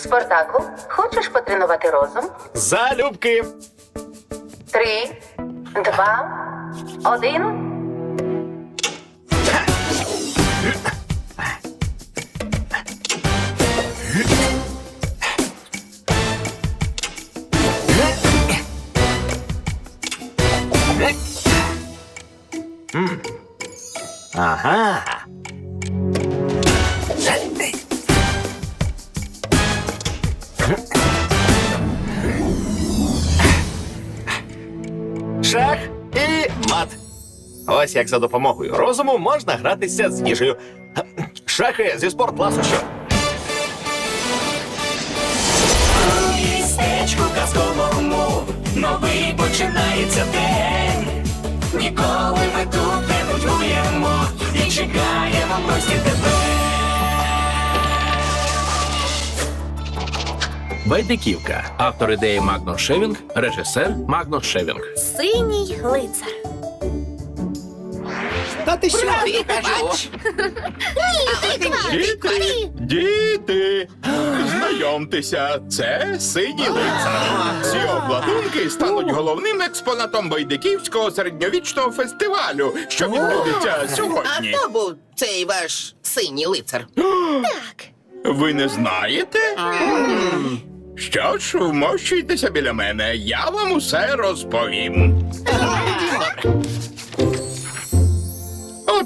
Спартаку, хочеш потренувати розум? Залюбки. Три, два, один. Ага. Ось як за допомогою розуму можна гратися з їжею. Шахи зі містечку казковому новий починається день. Ніколи ми тут не нудьгуємо і чекаємо гості тебе. Байдиківка. Автор ідеї Магнус Шевінг, режисер Магнус Шевінг. Синій лицар. Ти що ти кажу? Діти, діти, знайомтеся, це синій лицар. Ці обладунки стануть головним експонатом байдиківського середньовічного фестивалю, що відбудеться сьогодні. А хто був цей ваш синій лицар? Так. Ви не знаєте? Що ж, вмощуйтеся біля мене, я вам усе розповім.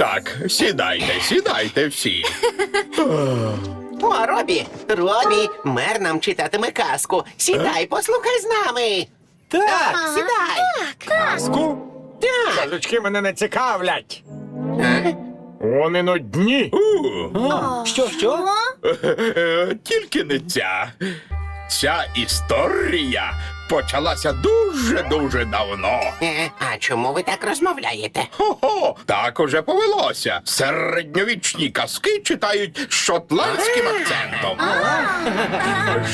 Отак, сідайте, сідайте всі. О, Робі, Робі, мер нам читатиме казку. Сідай, послухай з нами. Так, сідай. Казку? Так. Казочки мене не цікавлять. Вони нудні. У. Що, що? Е, Тільки не ця. Ця історія почалася дуже-дуже давно. Е, а чому ви так розмовляєте? Хо-хо, так уже повелося. Середньовічні казки читають з шотландським акцентом.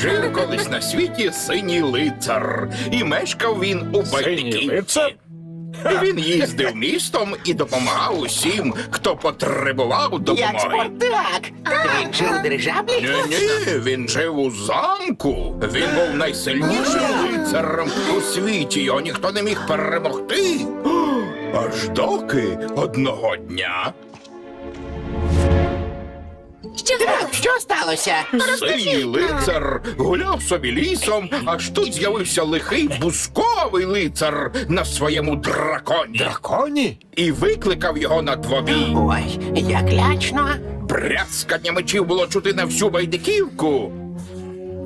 Жив колись на світі синій лицар, і мешкав він у Синій байдиківці. лицар? Він їздив містом і допомагав усім, хто потребував Як допомоги. спортак. Він жив у дирижаблі? Ні, ні, він жив у замку. Він був найсильнішим лицарем у світі. Його ніхто не міг перемогти. Аж доки одного дня Що Так, що сталося? синій лицар гуляв собі лісом, аж тут з'явився лихий бусковий лицар на своєму драконі Драконі? і викликав його на двобій. Ой, як лячно. Брязкання мечів було чути на всю байдиківку.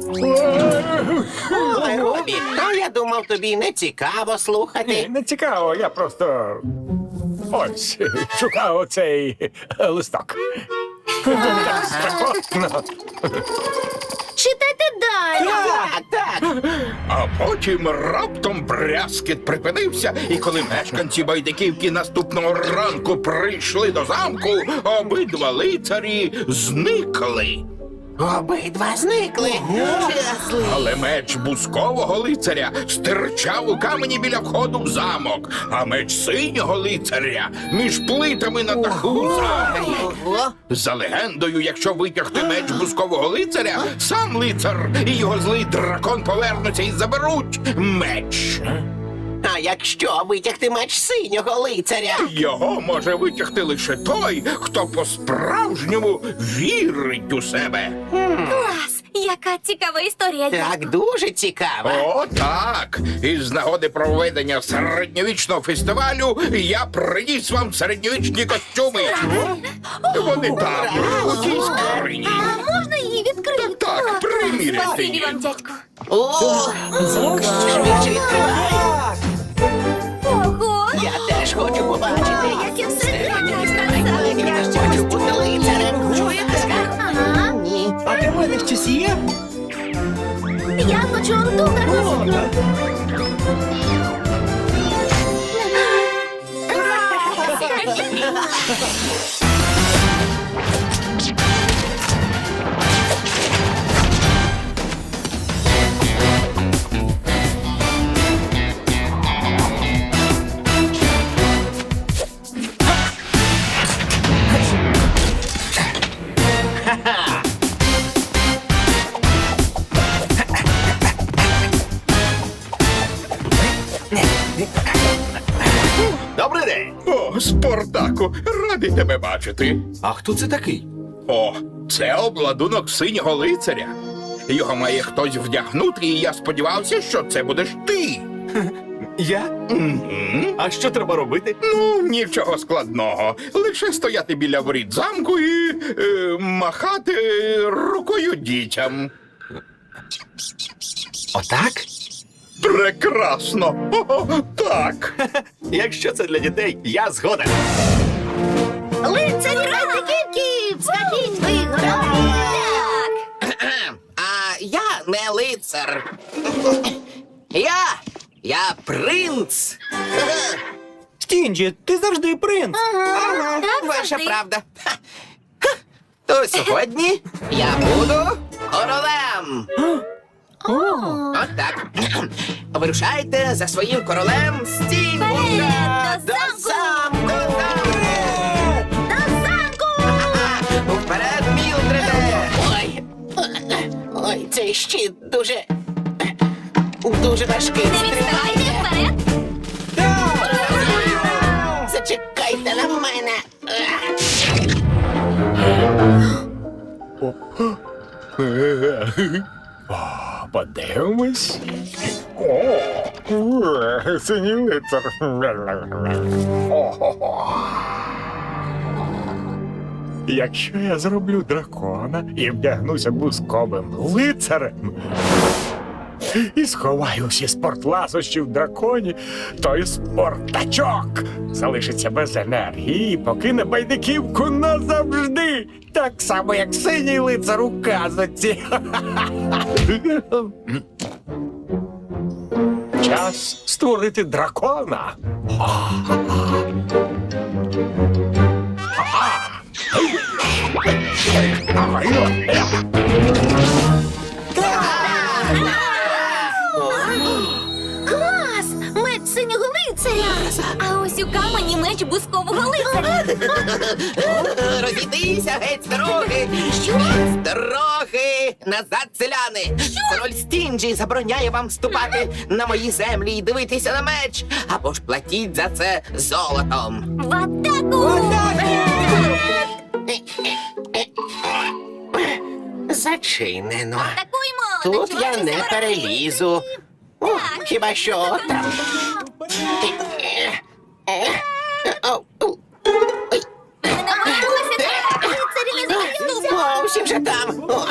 Ой, Робі, то я думав, тобі не цікаво Ні, слухати. не цікаво, я просто. Ось, шукав оцей е, листок. Читайте далі. Так, так. А потім раптом брязкіт припинився, і коли мешканці байдиківки наступного ранку прийшли до замку, обидва лицарі зникли. Обидва зникли. Щасливі. Але меч бускового лицаря стирчав у камені біля входу в замок, а меч синього лицаря між плитами на даху замку. Ого. За легендою, якщо витягти меч бускового лицаря, сам лицар і його злий дракон повернуться і заберуть меч. А якщо витягти меч синього лицаря? Його може витягти лише той, хто по-справжньому вірить у себе. Клас! Яка цікава історія. Так дуже цікаво. О, так. Із нагоди проведення середньовічного фестивалю я приніс вам середньовічні костюми. Вони там, у тій скрині. А можна її відкрити? Так, приміряйте Спасибі її. вам, дядьку. О, швидше відкривай теж хочу побачити. Яке все гарне, Я ще хочу бути лицарем. Чуєте? Ага. Ні. А для мене щось є? Я хочу онтуга. Ha ha ha! Радий бачити. А хто це такий? О, це обладунок синього лицаря. Його має хтось вдягнути, і я сподівався, що це будеш ти. Я? Мгм. А що треба робити? Ну, нічого складного. Лише стояти біля воріт замку і е, махати рукою дітям. Отак? Прекрасно! О, так. Якщо це для дітей, я згоден. Лицарі радиківки! Вскакіть ви! Так! А я не лицар. Я. Я принц. Стінджі, ти завжди принц. Ага, так Ваша завжди. правда. Ха. Ха. То сьогодні я буду королем. От так. Вирушайте за своїм королем. Вперед, до До замку! замку! Ой, цей щит дуже. Дуже важкий. Не відставайте вперед! Зачекайте на мене. Подивимось. О, синій лицар. Якщо я зроблю дракона і вдягнуся бусковим лицарем і сховаю всі спортласощі в драконі, то і спортачок залишиться без енергії і покине байдиківку назавжди. Так само, як синій лицар у казоці. Час створити дракона. Клас! Меч синього лицаря! А ось у камені меч бускового лицаря! Розійдися геть з дороги! Що? З дороги! Назад, селяни! Король Стінджі забороняє вам вступати на мої землі і дивитися на меч, або ж платіть за це золотом. В атаку! Зачинено. Атакуймо! Тут я не перелізу. О, хіба що там. О, о, Ми намагалися так! Лицарі не! Зовсім же там. О,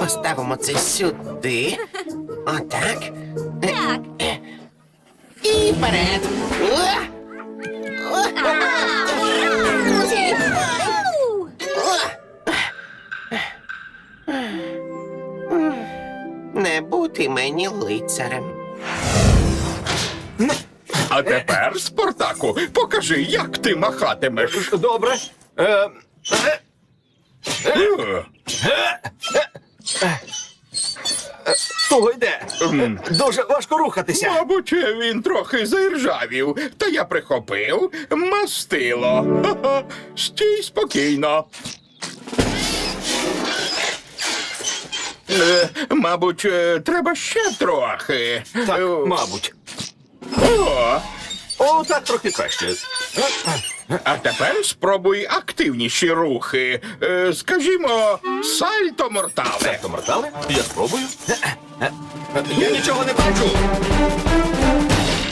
поставимо це сюди. Отак. Покажи, як ти махатимеш. Добре. Е, е, Е, Туго йде. Дуже важко рухатися. Мабуть, він трохи заіржавів, та я прихопив мастило. Ха-ха. Стій спокійно. Е, мабуть, е, треба ще трохи. Так, Е, мабуть. О, О, так трохи краще. а тепер спробуй активніші рухи. Е, скажімо, сальто мортале. Це мортали? Я спробую. Я нічого не бачу.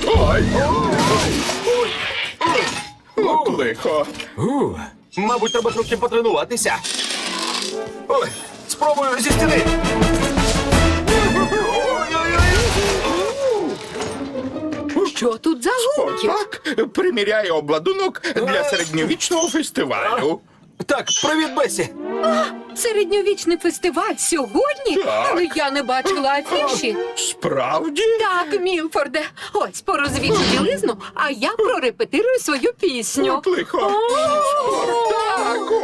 Ой! От лихо. Мабуть, треба трохи потренуватися. Ой, спробую зі стіни. Що тут за гунки? Спартак приміряє обладунок для середньовічного фестивалю. Так, привіт, Бесі. Середньовічний фестиваль сьогодні? Так. Але я не бачила афіші. Справді? Так, Мілфорде, ось порозвішу білизну, а я прорепетирую свою пісню. От лихо. Спартаку!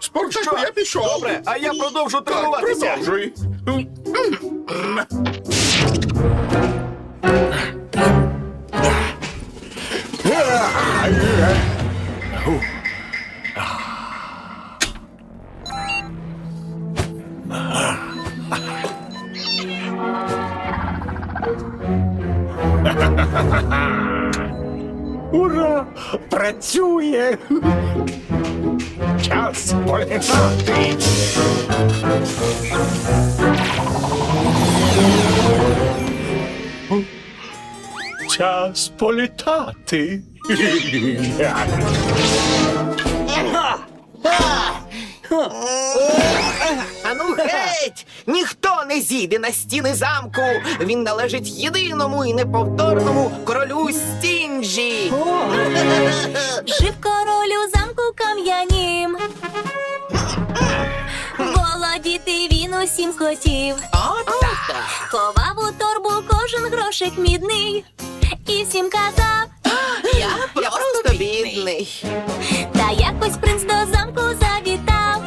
Спартаку, я пішов. Добре, а я продовжу Так, тренуватися. продовжуй. Ура! Працює! Час політати! Час політати! Ану геть! Ніхто не зійде на стіни замку. Він належить єдиному і неповторному королю Стінджі. Жив король у замку кам'янім. Володіти він усім хотів. Ховав у торбу кожен грошик мідний. І всім казав, Я просто бідний. та якось принц до замку завітав.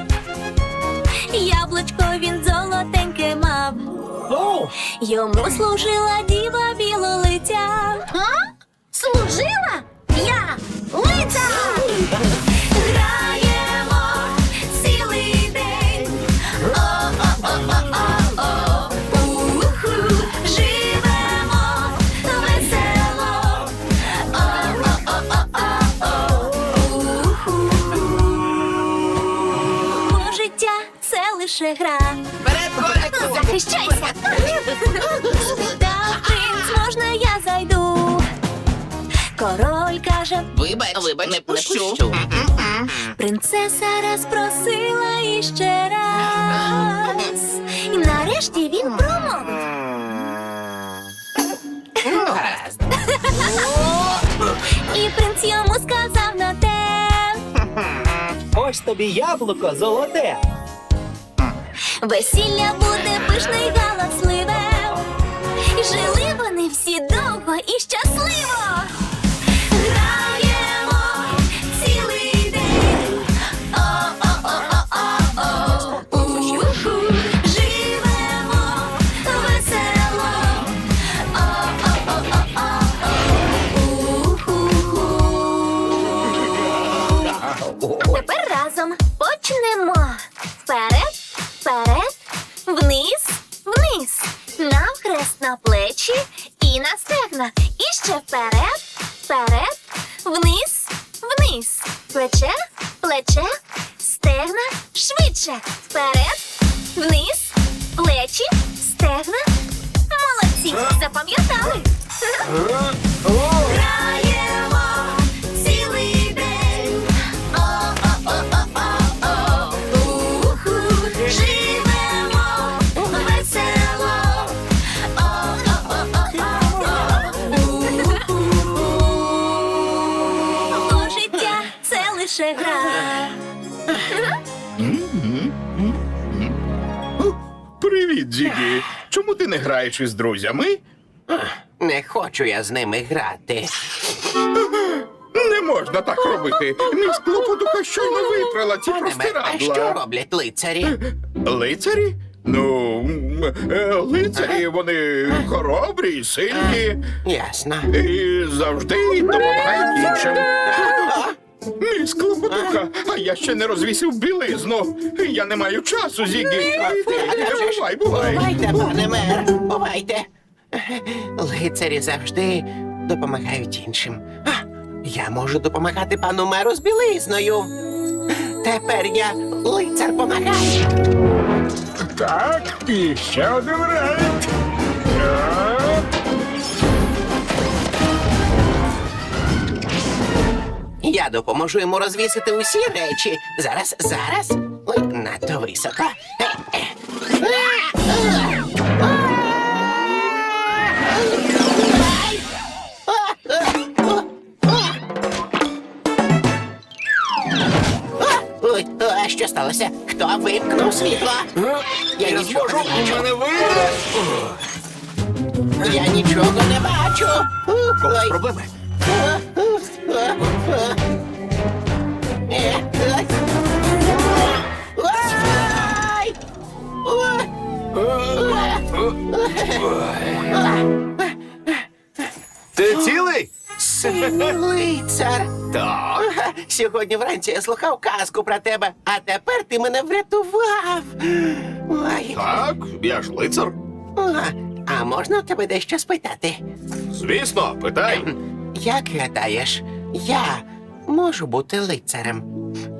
Яблучко він золотеньке мав. Йому служила діва білолиця. А? Служила? Я лиця! Це гра. Вперед! Захищайся! Так, принц, можна я зайду? Король каже, Вибач, вибач, не пущу. принцеса раз просила іще раз. І нарешті він промовив. Гаразд. І принц йому сказав на те. Ось тобі яблуко золоте. Весілля буде пишне й галасливе. Жили вони всі довго і щасливо. На стегна. І ще вперед, вперед, вниз, вниз, плече, плече, стегна, швидше. Вперед, вниз, плечі, стегна. Молодці, запам'ятали. Не граєш із друзями? Не хочу я з ними грати. Не можна так робити. Міс Клопотука щойно витрала ці мер, а що роблять лицарі? Лицарі? Ну, е, лицарі, вони хоробрі сильні Ясно. і завжди допомагають іншим. Міс Клопотука, а я ще не розвісив білизну. Я не маю часу, Зігі. Бувай, бувай. Бувайте, пане мер, бувайте. Лицарі завжди допомагають іншим. А, я можу допомагати пану меру з білизною. Тепер я лицар помагаю. Так, і ще один рейд. Я допоможу йому розвісити усі речі. Зараз, зараз. Ой, надто високо. Е, е. Ой, а що сталося? Хто вимкнув світло? Я нічого не вийде. Я нічого не бачу. Ой. проблеми? Ти цілий? Синій лицар. Так. Сьогодні вранці я слухав казку про тебе, а тепер ти мене врятував. Ой, Так, я ж лицар. а, а можна в тебе дещо спитати? Звісно, питай. Як гадаєш, я можу бути лицарем.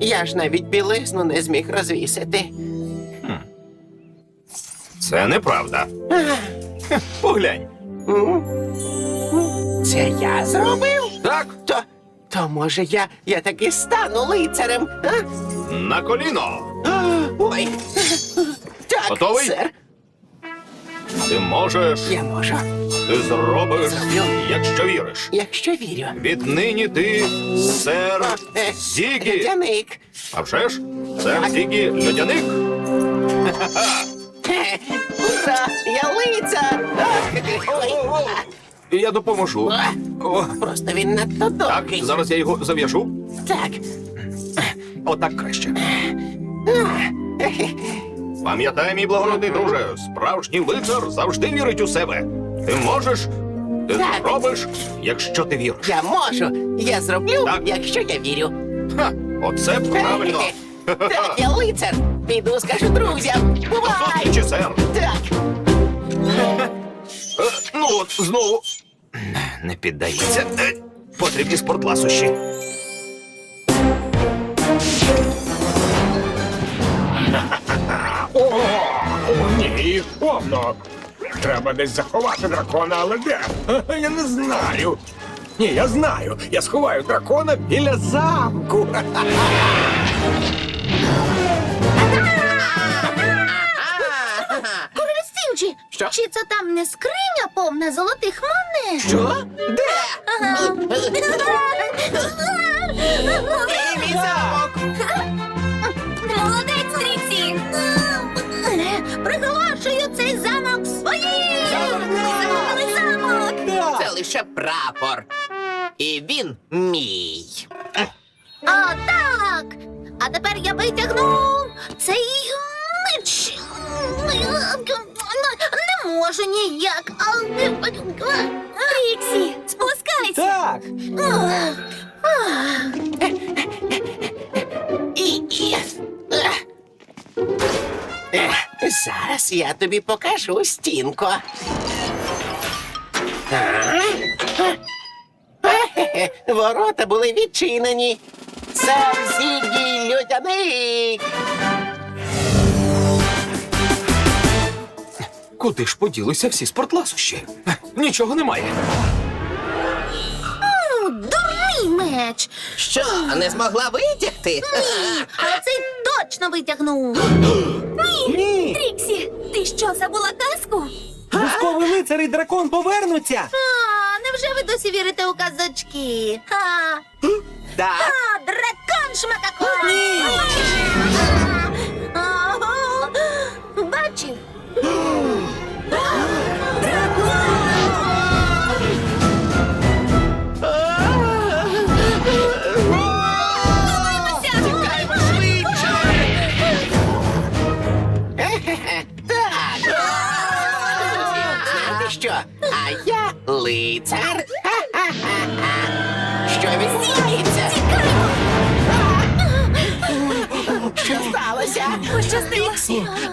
Я ж навіть білизну не зміг розвісити. Це неправда. Поглянь. Це я зробив? Так, То, то може я, я таки стану лицарем? А? на коліно. А, Ой. Так, Готовий? сер, Ти можеш, я можу, ти зробиш, Зроблю. якщо віриш. якщо вірю. Віднині ти сер Е, Зігі. Ледяник. А вже ж, сер Зігі Льодяник. Хе, Ура! Я лицар! Ой, Я допоможу. О, Просто він надто так, довгий. зараз я його зав'яжу. Так. Отак краще. А, Пам'ятай, мій благородний друже, справжній лицар завжди вірить у себе. Ти можеш, ти Так. зробиш, якщо ти віриш. Я можу. Я зроблю, Так. якщо я вірю. Ха, оце правильно. Так, я лицар. Піду скажу друзям. Бувай! зустрічі, сер. Так. Е, Ну от, знову. Не піддається. Е, Потрібні спортласощі. Ні, повно. Треба десь заховати дракона, але де? Я не знаю. Ні, я знаю. Я сховаю дракона біля замку. Король Що? чи це там не скриня повна золотих монет? Що? Де? Мій замок! Молодець, Приголошую цей замок своїм! Ми замок! Це лише прапор. І він мій. О, так! А тепер я витягну цей меч. Не можу ніяк. Тріксі, спускайся. Так, І, і. Ех. Зараз я тобі покажу стінко. А? Е-хе-хе, Ворота були відчинені. Сер Зігі Людяник. Куди ж поділися всі спортласощі? Нічого немає. Меч. Що, не змогла витягти? А цей точно витягнув. Ні, ні. Тріксі, ти що, забула казку? Бусковий лицар і дракон повернуться. А, невже ви досі вірите у казочки? А, Так. а дракон шмакакон! Ага. Ха-ха-ха-ха. Що відбувається? Що сталося? Пощастило.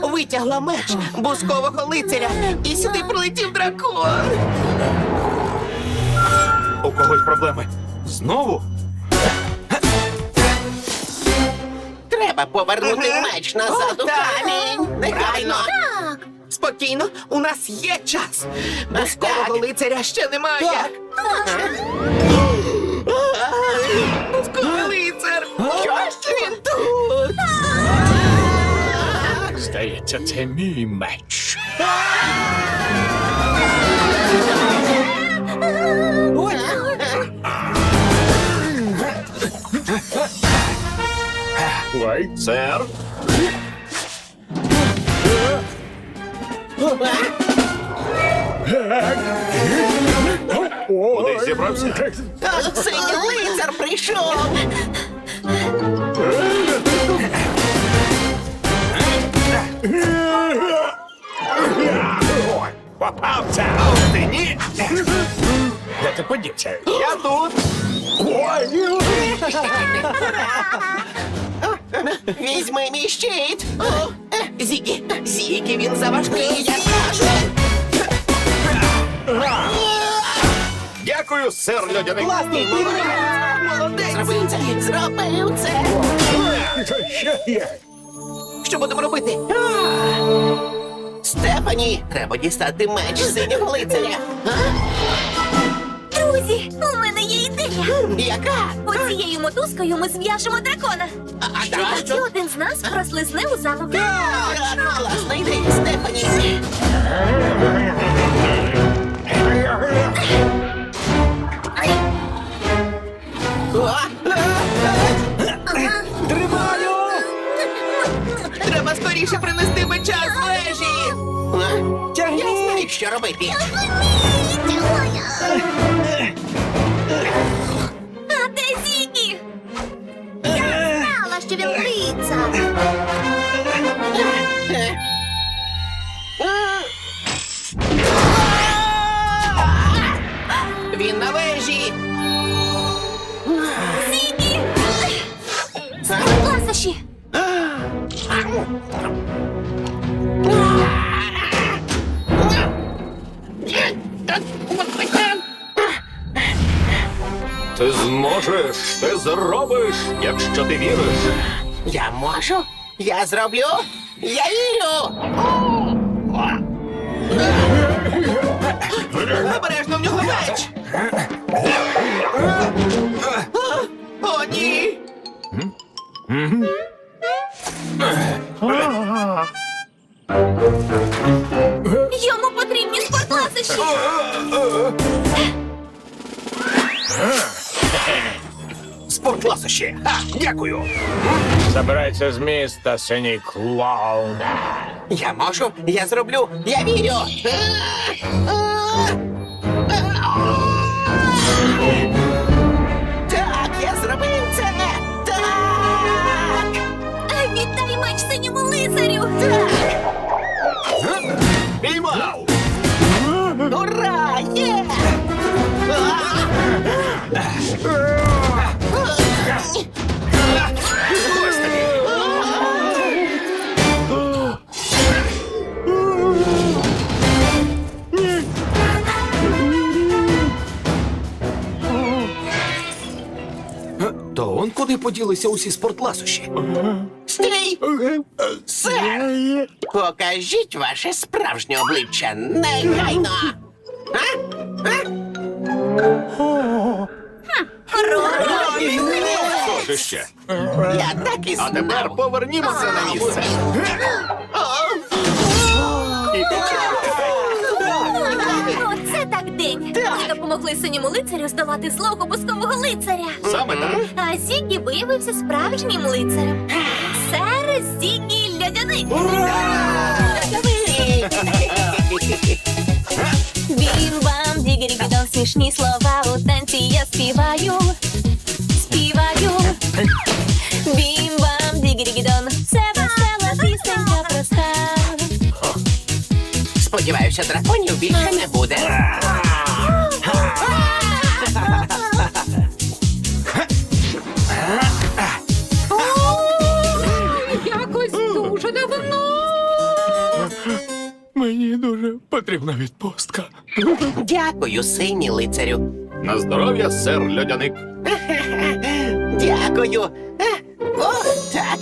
Витягла меч бускового лицаря, і сюди прилетів дракон. У когось проблеми. Знову? Треба повернути меч назад у камінь. Негайно. Так, Спокійно, у нас є час. Бускового лицаря ще немає. Бусковий лицар! Що ж він тут? Здається, це мій меч. Сер, Ой. Куди зібрався? Синій лицар прийшов. Ой, Попався! ти ні. Де ти подівся? Я тут. Ой! Візьми мій щит. О, Зігі, Зігі, він заважкий, я кажу. Дякую, сер Льодяник. Класний Молодець! Зробив це! Зробив це! Що є? Що будемо робити? Стефані, треба дістати меч синього лицаря. Друзі, у мене є ідея. Яка? Оцією мотузкою ми зв'яжемо дракона. А, а Що тоді один з нас прослизне у замок. Так, класна ідея, Стефані. Тримаю! Треба скоріше принести меча з вежі. Я знаю, що робити. А Ти зможеш, ти зробиш, якщо ти віриш. Я можу? Я зроблю? Я вірю! Обережно в нього меч! О, ні! Йому потрібні спортласощі! А, дякую. Забирайся з міста, синій клоун. Я можу, я зроблю, я вірю! Синьому лицарю! Піймав. Ура! Є! Ось тобі. То он куди поділися усі спортласощі? Стій! Сер! Покажіть ваше справжнє обличчя негайно! А? Що ще? Я так і А тепер повернімося на місце. Оце так день! Ми допомогли синьому лицарю здолати злого бускового лицаря. Саме так. А Зігі виявився справжнім лицарем. Сер Зігі Льодяник. Бім бам дігірігідон, смішні слова у танці я співаю. Співаю. Бім бам дігірігідон, це весела пісенька проста. Сподіваюся, драконів більше не буде. Потрібна відпустка. Дякую, синій лицарю. На здоров'я, сер Льодяник. Дякую. Е, О, так.